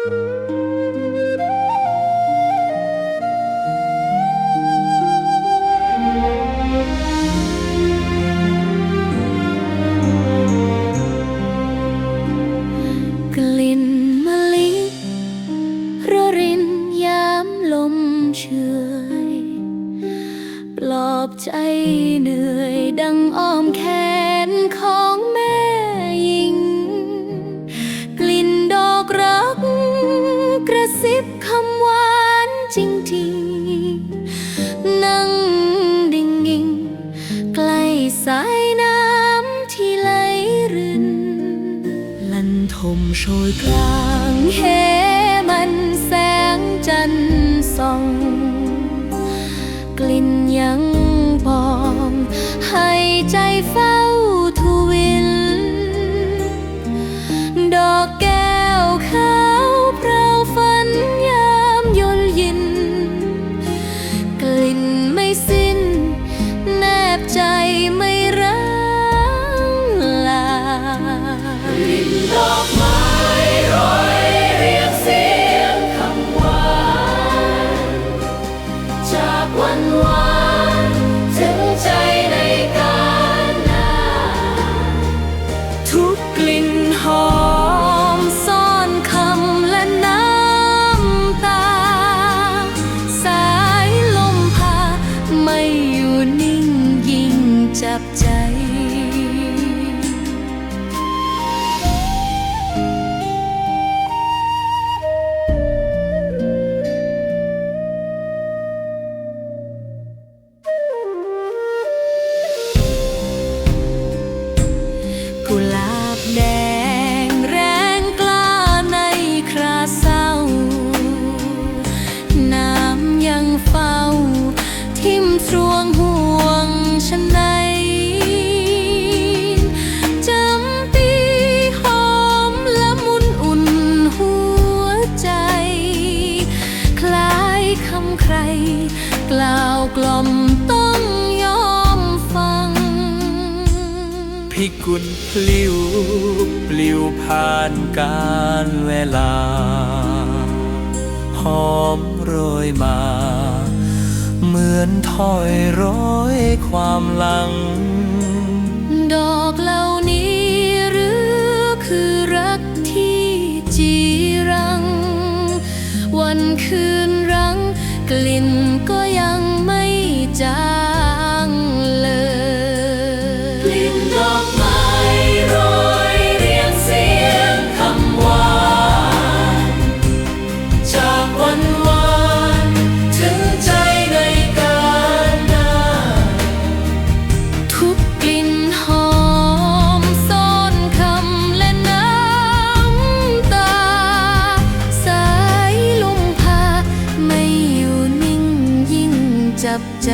กลิ่นมะลิระรินยามลมเชยปลอบใจเหนื่อยดังอ้อมแขนคอ ผมโชยพลางเฮ I ใคร กล่าวกล่อมต้องยอมฟัง พิกุลปลิวปลิวผ่านการเวลา หอมโรยมา เหมือนถอยร้อยความหลัง ดอกเหล่านี้หรือคือรักที่จีรัง วันคือ กลิ่นก็ยังไม่จางเลยกลิ่นดอก กับใจ